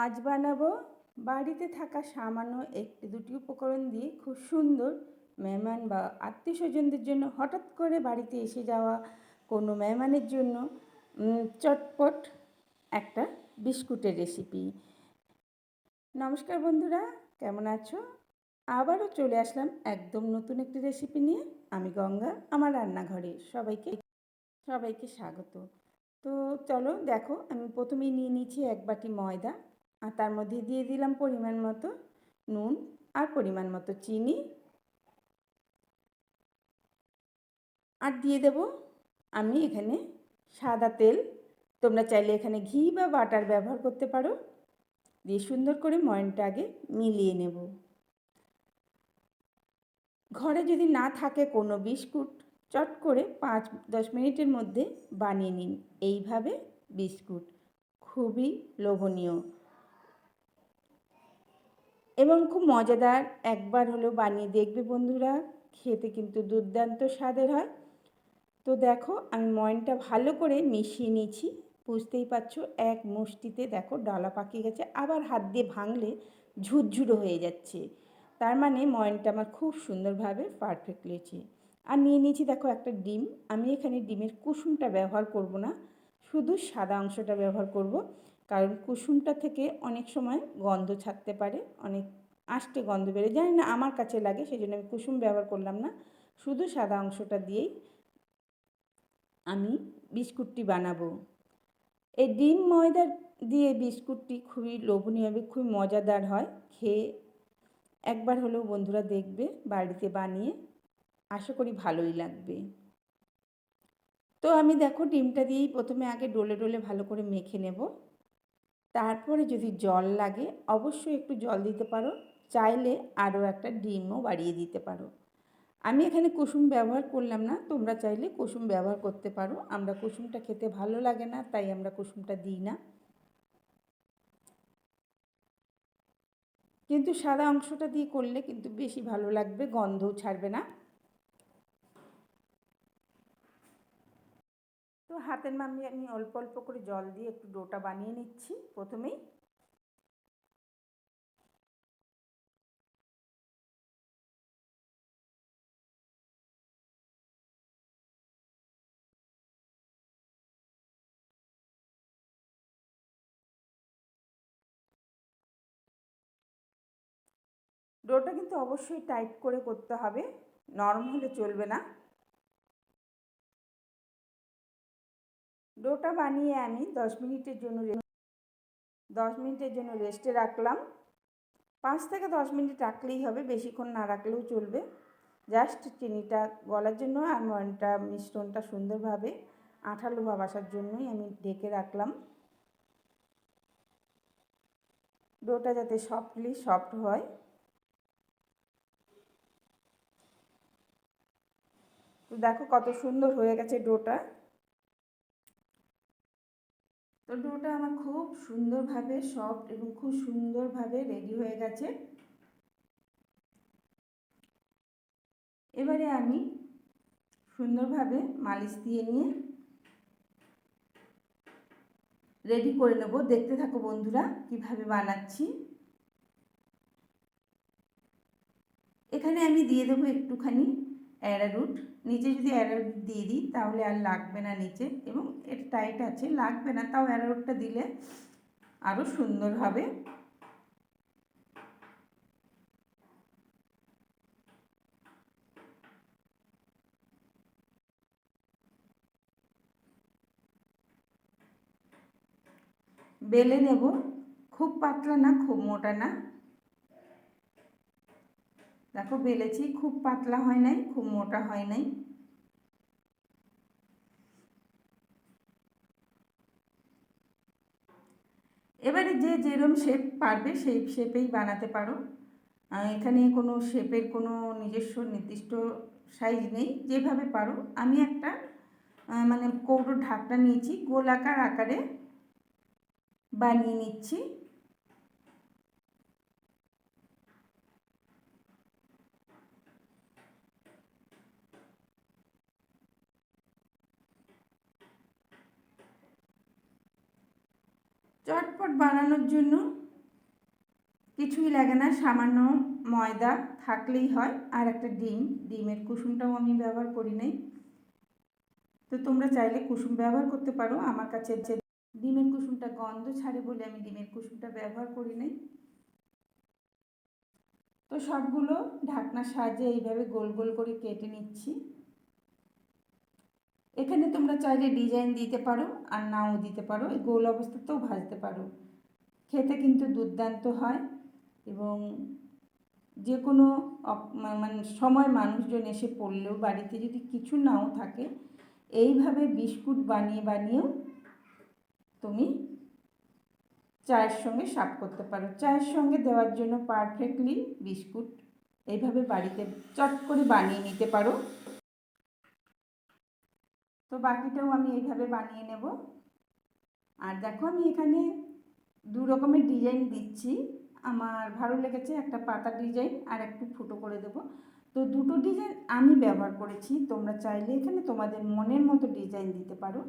আজ বানাবো বাড়িতে থাকা সামান্য একটি দুটি উপকরণ দিয়ে খুব সুন্দর মেহমান বা আত্মীয় স্বজনদের জন্য হঠাৎ করে বাড়িতে এসে যাওয়া কোনো মেহমানের জন্য চটপট একটা বিস্কুটের রেসিপি নমস্কার বন্ধুরা, কেমন আছো? আবারও চলে আসলাম একদম নতুন একটি রেসিপি নিয়ে। আমি গঙ্গা, আমার রান্নাঘরে সবাইকে সবাইকে স্বাগত। তো চলো দেখো, আমি প্রথমেই নিয়ে নিয়েছি এক বাটি ময়দা। আর তার মধ্যে দিয়ে দিলাম পরিমাণ মতো নুন আর পরিমাণ মতো চিনি। আর দিয়ে দেব আমি এখানে সাদা তেল। তোমরা চাইলে এখানে ঘি বা বাটার ব্যবহার করতে পারো। দিয়ে সুন্দর করে ময়নটা আগে মিলিয়ে নেব। ঘরে যদি না থাকে কোনো বিস্কুট, চট করে পাঁচ দশ মিনিটের মধ্যে বানিয়ে নিন। এইভাবে বিস্কুট খুবই লোভনীয়। এবং খুব মজাদার একবার হলেও বানিয়ে দেখবে বন্ধুরা, খেতে কিন্তু দুর্দান্ত স্বাদের হয়। তো দেখো, আমি ময়নটা ভালো করে মিশিয়ে নিয়েছি। বুঝতেই পারছ, এক মুষ্টিতে দেখো ডালা পাকিয়ে গেছে, আবার হাত দিয়ে ভাঙলে ঝুরঝুরো হয়ে যাচ্ছে। তার মানে ময়নটা আমার খুব সুন্দরভাবে পারফেক্ট হয়েছে আর নিয়ে নিয়েছি দেখো একটা ডিম। আমি এখানে ডিমের কুসুমটা ব্যবহার করব না, শুধু সাদা অংশটা ব্যবহার করব। কারণ কুসুমটা থেকে অনেক সময় গন্ধ ছাড়তে পারে, অনেক আষ্টে গন্ধ বেড়ে জানি না আমার কাছে লাগে সেই জন্য আমি কুসুম ব্যবহার করলাম না। শুধু সাদা অংশটা দিয়েই আমি বিস্কুটটি বানাবো। এই ডিম ময়দা দিয়ে বিস্কুটটি খুবই লোভনীয় হবে খুবই মজাদার হয়। খেয়ে একবার হলেও বন্ধুরা দেখবে, বাড়িতে বানিয়ে আশা করি ভালোই লাগবে। তো আমি দেখো ডিমটা দিয়েই প্রথমে আগে ডোলে ডোলে ভালো করে মেখে নেব। তারপরে যদি জল লাগে, অবশ্যই একটু জল দিতে পারো। চাইলে আরও একটা ডিমও বাড়িয়ে দিতে পারো। আমি এখানে কুসুম ব্যবহার করলাম না, তোমরা চাইলে কুসুম ব্যবহার করতে পারো। আমরা কুসুমটা খেতে ভালো লাগে না, তাই আমরা কুসুমটা দিই না। কিন্তু সাদা অংশটা দিয়ে করলে কিন্তু বেশি ভালো লাগবে, গন্ধও ছাড়বে না তো হাতের মামি, আমি অল্প অল্প করে জল দিয়ে একটু ডোটা বানিয়ে নিচ্ছি প্রথমেই। ডোটা কিন্তু অবশ্যই টাইট করে করতে হবে, নরম হলে চলবে না। ডোটা বানিয়ে আমি দশ মিনিটের জন্য দশ মিনিটের জন্য রেস্টে রাখলাম। পাঁচ থেকে দশ মিনিট রাখলেই হবে, বেশিক্ষণ না রাখলেও চলবে। জাস্ট চিনিটা গলার জন্য আর ময়নটা মিশ্রণটা সুন্দরভাবে আঠালো ভাব আসার জন্যই আমি ঢেকে রাখলাম। ডোটা যাতে সফটলি সফট হয়। তো দেখো কত সুন্দর হয়ে গেছে ডোটা। তো আমার খুব সুন্দরভাবে সফট এবং খুব সুন্দরভাবে রেডি হয়ে গেছে। এবারে আমি সুন্দরভাবে মালিশ দিয়ে নিয়ে রেডি করে নেব। দেখতে থাকো বন্ধুরা, কীভাবে বানাচ্ছি। এখানে আমি দিয়ে দেবো একটুখানি অ্যারারুট নিচে যদি অ্যারারুট দিয়ে দিই, তাহলে আর লাগবে না নিচে। এবং এটা টাইট আছে, লাগবে না, তাও অ্যারারুটটা দিলে আরও সুন্দর হবে। বেলে নেব। খুব পাতলা না, খুব মোটা না। দেখো বেলেছি, খুব পাতলা হয় নাই, খুব মোটা হয় নাই। এবারে যে যেরম শেপ পারবে সেই শেপেই বানাতে পারো। এখানে কোনো শেপের কোনো নিজস্ব নির্দিষ্ট সাইজ নেই, যেভাবে পারো। আমি একটা মানে কৌটোর ঢাকটা নিয়েছি গোলাকার আকারে বানিয়ে নিচ্ছি চটপট বানানোর জন্য কিছুই লাগে না, সামান্য ময়দা থাকলেই হয় আর একটা ডিম। ডিমের কুসুমটাও আমি ব্যবহার করি নাই। তো তোমরা চাইলে কুসুম ব্যবহার করতে পারো। আমার কাছে যে ডিমের কুসুমটা গন্ধ ছাড়ে বলে আমি ডিমের কুসুমটা ব্যবহার করি নাই। তো সবগুলো ঢাকনার সাহায্যে এইভাবে গোল গোল করে কেটে নিচ্ছি। এখানে তোমরা চাইলে ডিজাইন দিতে পারো আর নাও দিতে পারো। এই গোল অবস্থাতেও ভাজতে পারো। খেতে কিন্তু দুর্দান্ত হয় এবং যে কোনো মানে সময় মানুষজন এসে পড়লেও বাড়িতে যদি কিছু নাও থাকে, এইভাবে বিস্কুট বানিয়ে, বানিয়েও তুমি চায়ের সঙ্গে সাপ করতে পারো। চায়ের সঙ্গে দেওয়ার জন্য পারফেক্টলি বিস্কুট এইভাবে বাড়িতে চট করে বানিয়ে নিতে পারো। তো বাকিটাও আমি এইভাবে বানিয়ে নেব। আর দেখো আমি এখানে দু রকমের ডিজাইন দিচ্ছি। আমার ভালো লেগেছে একটা পাতা ডিজাইন আর একটু ফুটো করে দেব। তো দুটো ডিজাইন আমি ব্যবহার করেছি, তোমরা চাইলে এখানে তোমাদের মনের মতো ডিজাইন দিতে পারো।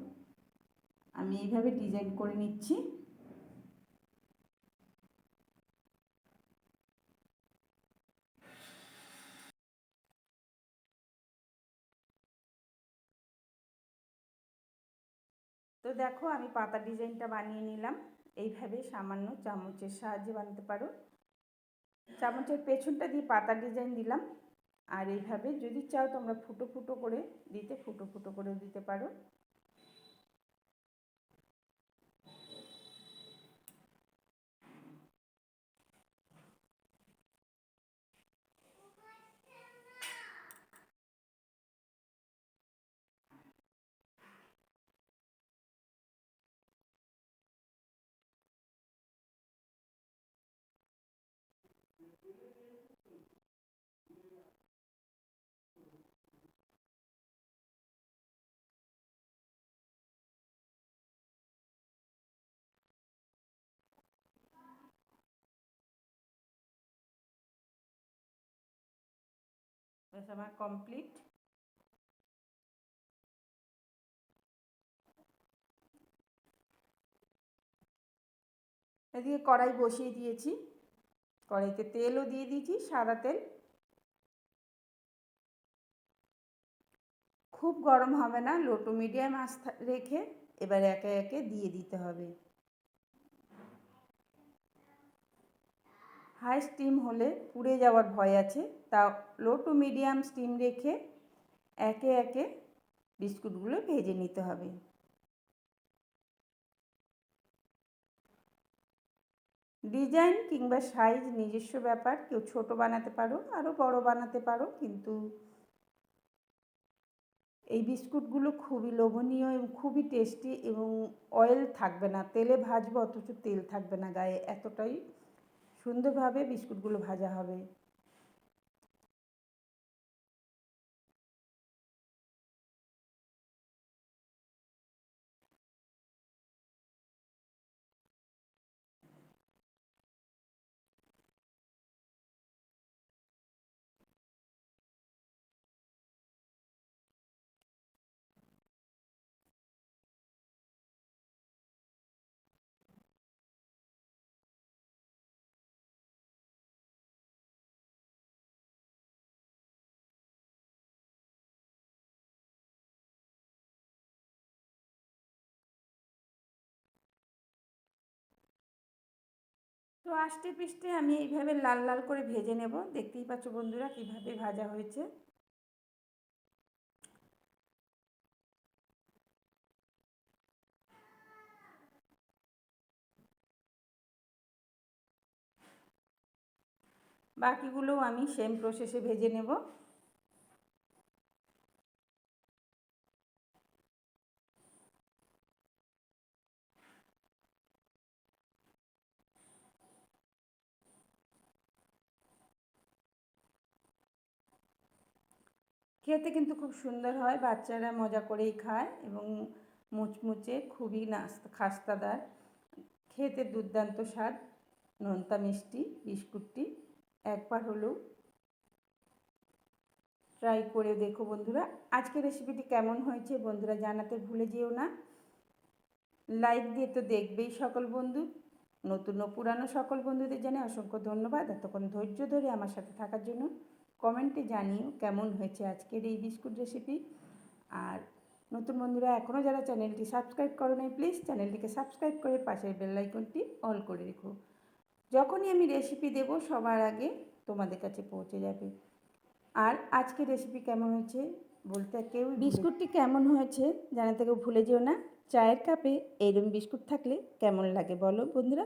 আমি এইভাবে ডিজাইন করে নিচ্ছি। তো দেখো আমি পাতা ডিজাইনটা বানিয়ে নিলাম। এইভাবে সামান্য চামচের সাহায্যে বানাতে পারো। চামচের পেছনটা দিয়ে পাতা ডিজাইন দিলাম। আর এইভাবে যদি চাও তোমরা ফুটো ফুটো করে দিতে, ফুটো ফুটো করে দিতে পারো। ব্যাস আমার কমপ্লিট এদিকে কড়াই বসিয়ে দিয়েছি। কড়াইতে তেলও দিয়ে দিয়েছি, সাদা তেল। খুব গরম হবে না লো টু মিডিয়াম আঁচ রেখে এবার একে একে দিয়ে দিতে হবে। হাই স্টিম হলে পুড়ে যাওয়ার ভয় আছে, তা লো টু মিডিয়াম স্টিম রেখে একে একে বিস্কুটগুলো ভেজে নিতে হবে। ডিজাইন কিংবা সাইজ নিজস্ব ব্যাপার, কেউ ছোট বানাতে পারো আরও বড় বানাতে পারো, কিন্তু এই বিস্কুটগুলো খুবই লোভনীয় এবং খুবই টেস্টি এবং অয়েল থাকবে না, তেলে ভাজবো অথচ তেল থাকবে না গায়ে, এতটাই সুন্দরভাবে বিস্কুটগুলো ভাজা হবে। তো আষ্টে পিষ্টে আমি এইভাবে লাল লাল করে ভেজে নেব। দেখতেই পাচ্ছ বন্ধুরা কীভাবে ভাজা হয়েছে। বাকিগুলোও আমি সেম প্রসেসে ভেজে নেব। খেতে কিন্তু খুব সুন্দর হয়, বাচ্চারা মজা করেই খায় এবং মুচমুচে খুবই নাস্তা, খাস্তাদার। খেতে দুর্দান্ত স্বাদ, নোনতা মিষ্টি, বিস্কুটটি। একবার হলেও ট্রাই করে দেখো বন্ধুরা। আজকের রেসিপিটি কেমন হয়েছে বন্ধুরা জানাতে ভুলে যেও না। লাইক দিয়ে তো দেখবেই সকল বন্ধু। নতুন ও পুরানো সকল বন্ধুদের জানে অসংখ্য ধন্যবাদ। এতক্ষণ ধৈর্য ধরে আমার সাথে থাকার জন্য কমেন্টে জানিও কেমন হয়েছে আজকের এই বিস্কুট রেসিপি আর নতুন বন্ধুরা এখনও যারা চ্যানেলটি সাবস্ক্রাইব করো নাই প্লিজ চ্যানেলটিকে সাবস্ক্রাইব করে পাশের বেল আইকনটি অল করে রেখো। যখনই আমি রেসিপি দেব, সবার আগে তোমাদের কাছে পৌঁছে যাবে। আর আজকে রেসিপি কেমন হয়েছে বলতে কেউ বিস্কুটটি কেমন হয়েছে জানাতে কেউ ভুলে যেও না। চায়ের কাপে এইরকম বিস্কুট থাকলে কেমন লাগে বলো বন্ধুরা?